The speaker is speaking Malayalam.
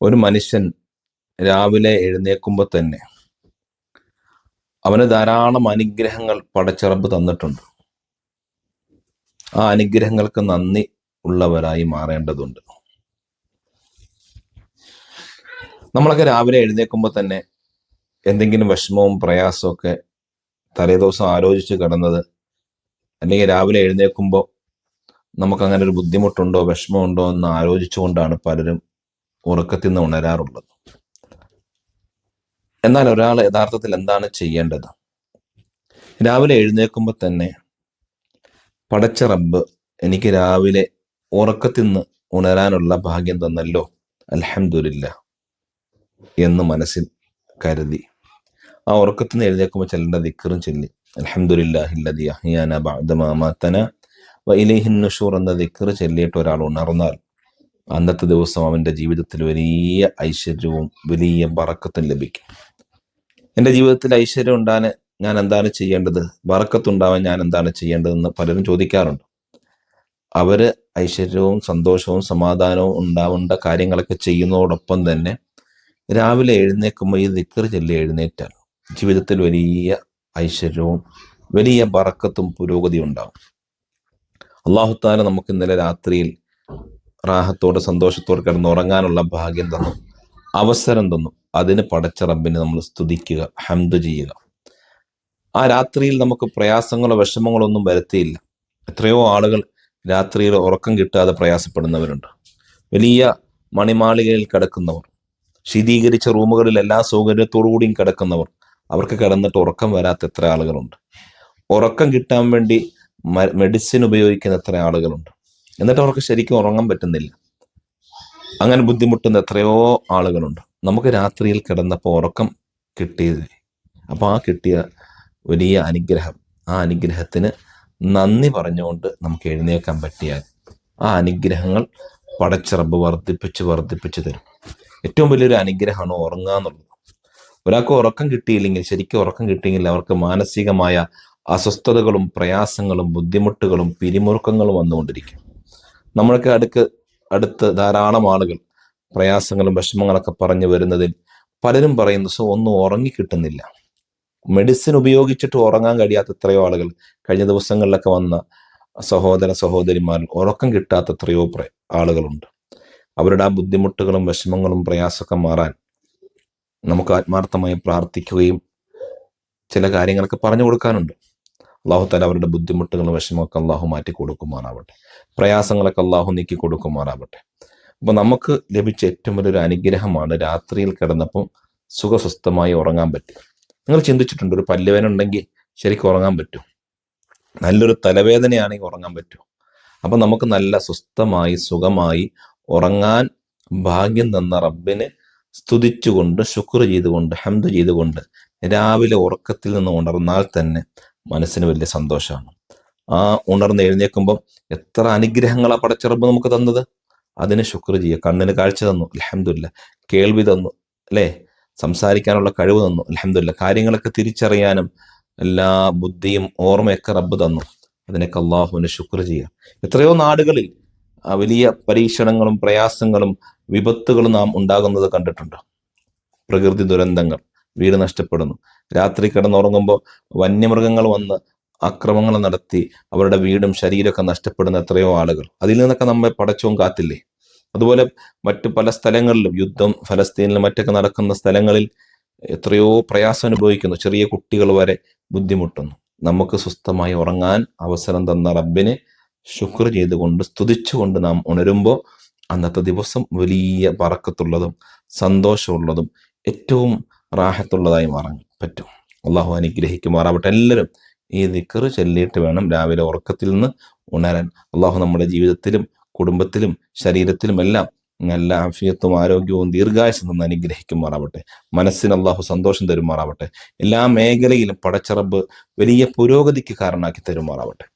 ഒരു മനുഷ്യൻ രാവിലെ എഴുന്നേൽക്കുമ്പോൾ തന്നെ അവന് ധാരാളം അനുഗ്രഹങ്ങൾ പടച്ചിറപ്പ് തന്നിട്ടുണ്ട്. ആ അനുഗ്രഹങ്ങൾക്ക് നന്ദി ഉള്ളവരായി മാറേണ്ടതുണ്ട്. നമ്മളൊക്കെ രാവിലെ എഴുന്നേൽക്കുമ്പോൾ തന്നെ എന്തെങ്കിലും വിഷമവും പ്രയാസമൊക്കെ തലേദിവസം ആലോചിച്ച് കിടന്നത് അല്ലെങ്കിൽ രാവിലെ എഴുന്നേൽക്കുമ്പോൾ നമുക്കങ്ങനെ ഒരു ബുദ്ധിമുട്ടുണ്ടോ വിഷമമുണ്ടോ എന്ന് ആലോചിച്ചുകൊണ്ടാണ് പലരും ഉറക്കത്തിൽ നിന്ന് ഉണരാറുള്ളത്. എന്നാൽ ഒരാൾ യഥാർത്ഥത്തിൽ എന്താണ് ചെയ്യേണ്ടത്? രാവിലെ എഴുന്നേൽക്കുമ്പോൾ തന്നെ പടച്ച റബ്ബ് എനിക്ക് രാവിലെ ഉറക്കത്തിൽ നിന്ന് ഉണരാനുള്ള ഭാഗ്യം തന്നല്ലോ അലഹമില്ല എന്ന് മനസ്സിൽ കരുതി. ആ ഉറക്കത്തിൽ നിന്ന് എഴുന്നേൽക്കുമ്പോൾ ചെല്ലേണ്ട ദിക്കറും ചൊല്ലി. അലഹമില്ലാഹില്ലതി അഹിയാന ബാദമാത്തന ഇലേഹിൻ നുഷൂർ എന്ന ദിക്കറ് ചൊല്ലിയിട്ട് ഒരാൾ ഉണർന്നാൽ അന്നത്തെ ദിവസം അവന്റെ ജീവിതത്തിൽ വലിയ ഐശ്വര്യവും വലിയ വറക്കത്തും ലഭിക്കും. എന്റെ ജീവിതത്തിൽ ഐശ്വര്യം ഉണ്ടാകാൻ ഞാൻ എന്താണ് ചെയ്യേണ്ടത്? വറക്കത്തുണ്ടാവാൻ ഞാൻ എന്താണ് ചെയ്യേണ്ടതെന്ന് പലരും ചോദിക്കാറുണ്ട്. അവർ ഐശ്വര്യവും സന്തോഷവും സമാധാനവും ഉണ്ടാവേണ്ട കാര്യങ്ങളൊക്കെ ചെയ്യുന്നതോടൊപ്പം തന്നെ രാവിലെ എഴുന്നേൽക്കുമ്പോൾ ഈ ദിക്കർ ചൊല്ലി എഴുന്നേറ്റാൽ ജീവിതത്തിൽ വലിയ ഐശ്വര്യവും വലിയ വറക്കത്തും പുരോഗതിയും ഉണ്ടാവും അള്ളാഹുത്താല നമുക്ക് ഇന്നലെ രാത്രിയിൽ റാഹത്തോടെ സന്തോഷത്തോടെ കിടന്നുറങ്ങാനുള്ള ഭാഗ്യം തന്നു. അവസരം തന്നു. അതിന് പടച്ച റബ്ബിനെ നമ്മൾ സ്തുതിക്കുക ഹംദ് ചെയ്യുക. ആ രാത്രിയിൽ നമുക്ക് പ്രയാസങ്ങളോ വിഷമങ്ങളോ ഒന്നും വരുത്തിയില്ല. എത്രയോ ആളുകൾ രാത്രിയിൽ ഉറക്കം കിട്ടാതെ പ്രയാസപ്പെടുന്നവരുണ്ട്. വലിയ മണിമാളികയിൽ കിടക്കുന്നവർ ശീതീകരിച്ച റൂമുകളിൽ എല്ലാ സൗകര്യത്തോടുകൂടിയും കിടക്കുന്നവർ അവർക്ക് കിടന്നിട്ട് ഉറക്കം വരാത്ത എത്ര ആളുകളുണ്ട്. ഉറക്കം കിട്ടാൻ വേണ്ടി മെഡിസിൻ ഉപയോഗിക്കുന്ന എത്ര ആളുകളുണ്ട്. എന്നിട്ട് അവർക്ക് ശരിക്കും ഉറങ്ങാൻ പറ്റുന്നില്ല. അങ്ങനെ ബുദ്ധിമുട്ടുന്ന എത്രയോ ആളുകളുണ്ട്. നമുക്ക് രാത്രിയിൽ കിടന്നപ്പോൾ ഉറക്കം കിട്ടിയത്. അപ്പോൾ ആ കിട്ടിയ വലിയ അനുഗ്രഹം ആ അനുഗ്രഹത്തിന് നന്ദി പറഞ്ഞുകൊണ്ട് നമുക്ക് എഴുന്നേൽക്കാൻ പറ്റിയാൽ ആ അനുഗ്രഹങ്ങൾ പടച്ചിറമ്പ് വർദ്ധിപ്പിച്ച് വർദ്ധിപ്പിച്ച് തരും. ഏറ്റവും വലിയൊരു അനുഗ്രഹമാണ് ഉറങ്ങുക എന്നുള്ളത്. ഒരാൾക്ക് ഉറക്കം കിട്ടിയില്ലെങ്കിൽ ശരിക്കും ഉറക്കം കിട്ടിയില്ലെങ്കിൽ അവർക്ക് മാനസികമായ അസ്വസ്ഥതകളും പ്രയാസങ്ങളും ബുദ്ധിമുട്ടുകളും പിരിമുറുക്കങ്ങളും വന്നുകൊണ്ടിരിക്കും. നമ്മളൊക്കെ അടുക്ക് അടുത്ത് ധാരാളം ആളുകൾ പ്രയാസങ്ങളും വിഷമങ്ങളൊക്കെ പറഞ്ഞു വരുന്നതിൽ പലരും പറയുന്നു സോ ഒന്നും ഉറങ്ങി കിട്ടുന്നില്ല. മെഡിസിൻ ഉപയോഗിച്ചിട്ട് ഉറങ്ങാൻ കഴിയാത്ത എത്രയോ ആളുകൾ കഴിഞ്ഞ ദിവസങ്ങളിലൊക്കെ വന്ന സഹോദര സഹോദരിമാരിൽ ഉറക്കം കിട്ടാത്ത എത്രയോ ആളുകളുണ്ട്. അവരുടെ ആ ബുദ്ധിമുട്ടുകളും വിഷമങ്ങളും പ്രയാസമൊക്കെ മാറാൻ നമുക്ക് ആത്മാർത്ഥമായി പ്രാർത്ഥിക്കുകയും ചില കാര്യങ്ങളൊക്കെ പറഞ്ഞു കൊടുക്കാനുണ്ട്. അള്ളാഹു തല അവരുടെ ബുദ്ധിമുട്ടുകളും വിഷമമൊക്കെ അള്ളാഹു മാറ്റി കൊടുക്കുമാറാവട്ടെ. പ്രയാസങ്ങളൊക്കെ അള്ളാഹു നീക്കി കൊടുക്കുമാറാവട്ടെ. അപ്പോൾ നമുക്ക് ലഭിച്ച ഏറ്റവും വലിയൊരു അനുഗ്രഹമാണ് രാത്രിയിൽ കിടന്നപ്പം സുഖസ്വസ്ഥമായി ഉറങ്ങാൻ പറ്റും നിങ്ങൾ ചിന്തിച്ചിട്ടുണ്ട് ഒരു പല്ലുവേന ഉണ്ടെങ്കിൽ ശരിക്കും ഉറങ്ങാൻ പറ്റും നല്ലൊരു തലവേദനയാണെങ്കിൽ ഉറങ്ങാൻ പറ്റും അപ്പൊ നമുക്ക് നല്ല സ്വസ്ഥമായി സുഖമായി ഉറങ്ങാൻ ഭാഗ്യം തന്ന റബ്ബിനെ സ്തുതിച്ചുകൊണ്ട് ശുക്ർ ചെയ്തുകൊണ്ട് ഹംദ് ചെയ്തുകൊണ്ട് രാവിലെ ഉറക്കത്തിൽ നിന്ന് ഉണർന്നാൽ തന്നെ മനസ്സിന് വലിയ സന്തോഷമാണ്. ആ ഉണർന്ന് എഴുന്നേക്കുമ്പോൾ എത്ര അനുഗ്രഹങ്ങളാണ് പടച്ചിറപ്പ് നമുക്ക് തന്നത്? അതിന് ശുക്ർ ചെയ്യുക കണ്ണിന് കാഴ്ച തന്നു. അലഹമില്ല കേൾവി തന്നു. അല്ലേ? സംസാരിക്കാനുള്ള കഴിവ് തന്നു. അലഹമില്ല കാര്യങ്ങളൊക്കെ തിരിച്ചറിയാനും എല്ലാ ബുദ്ധിയും ഓർമ്മയൊക്കെ റബ്ബ് തന്നു. അതിനൊക്കെ അള്ളാഹുവിന് ശുക്ർ ചെയ്യുക എത്രയോ നാടുകളിൽ വലിയ പരീക്ഷണങ്ങളും പ്രയാസങ്ങളും വിപത്തുകളും നാം ഉണ്ടാകുന്നത് കണ്ടിട്ടുണ്ട്. പ്രകൃതി ദുരന്തങ്ങൾ. വീട് നഷ്ടപ്പെടുന്നു. രാത്രി കിടന്നുറങ്ങുമ്പോൾ വന്യമൃഗങ്ങൾ വന്ന് അക്രമങ്ങൾ നടത്തി അവരുടെ വീടും ശരീരമൊക്കെ നഷ്ടപ്പെടുന്ന എത്രയോ ആളുകൾ. അതിൽ നിന്നൊക്കെ നമ്മെ പടച്ചവും കാത്തില്ലേ? അതുപോലെ മറ്റു പല സ്ഥലങ്ങളിലും യുദ്ധം ഫലസ്തീനിലും മറ്റൊക്കെ നടക്കുന്ന സ്ഥലങ്ങളിൽ എത്രയോ പ്രയാസം അനുഭവിക്കുന്നു. ചെറിയ കുട്ടികൾ വരെ ബുദ്ധിമുട്ടുന്നു. നമുക്ക് സ്വസ്ഥമായി ഉറങ്ങാൻ അവസരം തന്ന റബ്ബിനെ ശുക്ർ ചെയ്തുകൊണ്ട് സ്തുതിച്ചുകൊണ്ട് നാം ഉണരുമ്പോൾ അന്നത്തെ ദിവസം വലിയ പറക്കത്തുള്ളതും സന്തോഷമുള്ളതും ഏറ്റവും റാഹത്തുള്ളതായി മാറാൻ പറ്റും. അള്ളാഹു അനുഗ്രഹിക്കുമാറാവട്ടെ. എല്ലാവരും ഈ ദിക്കറ് ചൊല്ലിയിട്ട് വേണം രാവിലെ ഉറക്കത്തിൽ നിന്ന് ഉണരാൻ. അള്ളാഹു നമ്മുടെ ജീവിതത്തിലും കുടുംബത്തിലും ശരീരത്തിലും എല്ലാം നല്ല ആഫിയത്തും ആരോഗ്യവും ദീർഘായുസം നിന്ന് അനുഗ്രഹിക്കുമാറാവട്ടെ. മനസ്സിന് അള്ളാഹു സന്തോഷം തരുമാറാവട്ടെ. എല്ലാ മേഖലയിലും പടച്ചറബ് വലിയ പുരോഗതിക്ക് കാരണമാക്കി തരുമാറാവട്ടെ.